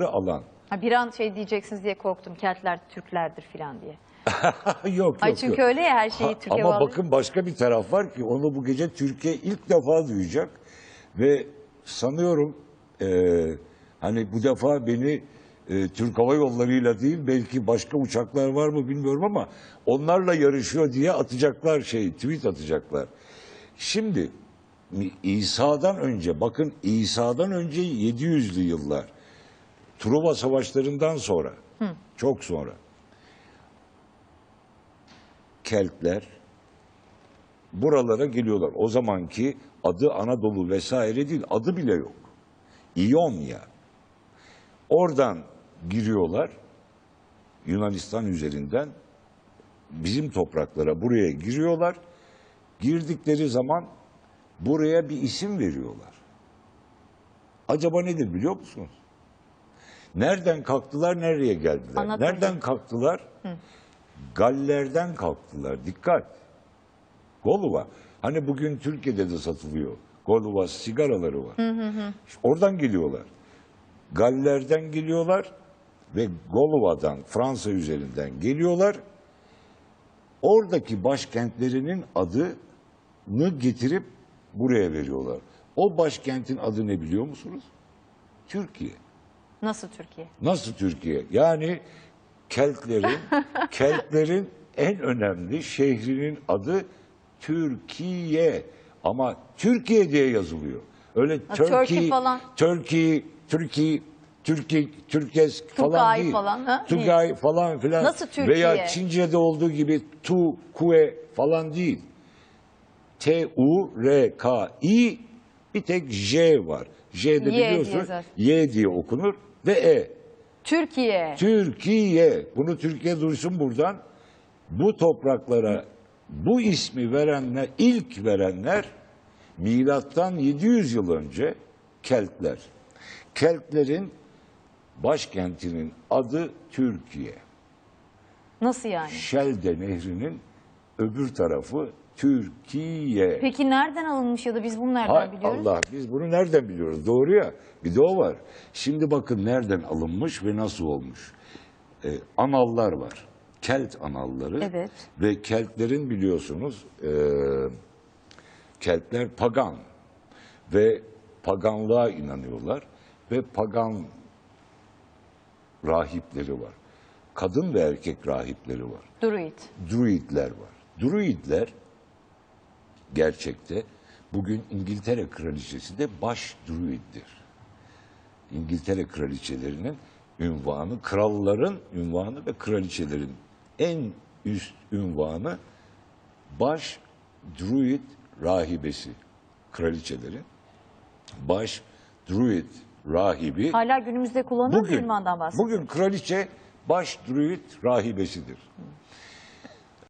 alan. Ha, bir an şey diyeceksiniz diye korktum. Keltler Türklerdir falan diye. yok yok. Ay çünkü yok. öyle ya her şeyi Ha, Türkiye Ama bağlı. bakın başka bir taraf var ki onu bu gece Türkiye ilk defa duyacak. Ve sanıyorum e, hani bu defa beni e, Türk Hava Yolları'yla değil belki başka uçaklar var mı bilmiyorum ama onlarla yarışıyor diye atacaklar şey tweet atacaklar. Şimdi İsa'dan önce bakın İsa'dan önce 700'lü yıllar Truva savaşlarından sonra çok sonra Keltler buralara geliyorlar. O zamanki adı Anadolu vesaire değil, adı bile yok. İonya. Oradan giriyorlar Yunanistan üzerinden bizim topraklara buraya giriyorlar. Girdikleri zaman buraya bir isim veriyorlar. Acaba nedir biliyor musunuz? Nereden kalktılar, nereye geldiler? Anlatın. Nereden kalktılar? Gallerden kalktılar. Dikkat. Goluva. Hani bugün Türkiye'de de satılıyor. Goluva sigaraları var. İşte oradan geliyorlar. Gallerden geliyorlar ve Goluva'dan Fransa üzerinden geliyorlar. Oradaki başkentlerinin adını getirip buraya veriyorlar. O başkentin adı ne biliyor musunuz? Türkiye. Nasıl Türkiye? Nasıl Türkiye? Yani Keltlerin Keltlerin en önemli şehrinin adı Türkiye. Ama Türkiye diye yazılıyor. Öyle Ha, Turkey, falan. Turkey, Türkiye, Türkiye, Türkesk falan Tugay değil. falan, ha? Tugay falan filan. Nasıl Türkiye? Veya Çince'de olduğu gibi Tu, Kue falan değil. T-U-R-K-I bir tek J var. Y diye biliyorsun. Y diye okunur ve E. Türkiye. Türkiye. Bunu Türkiye duysun buradan. Bu topraklara bu ismi verenler, ilk verenler milattan 700 yıl önce Keltler. Keltlerin başkentinin adı Türkiye. Nasıl yani? Şelde Nehri'nin öbür tarafı Türkiye. Peki nereden alınmış ya da biz bunu nereden Hay biliyoruz? Allah biz bunu nereden biliyoruz? Doğru ya. Bir de o var. Şimdi bakın nereden alınmış ve nasıl olmuş. Ee, anallar var. Kelt analları. Evet. Ve Keltlerin biliyorsunuz e, Keltler pagan ve paganlığa inanıyorlar ve pagan rahipleri var. Kadın ve erkek rahipleri var. Druid. Druidler var. Druidler gerçekte bugün İngiltere kraliçesi de baş druiddir. İngiltere kraliçelerinin ünvanı, kralların ünvanı ve kraliçelerin en üst ünvanı baş druid rahibesi. Kraliçelerin baş druid rahibi Hala günümüzde kullanılan bugün, ünvandan bahsediyoruz. bugün kraliçe baş druid rahibesidir.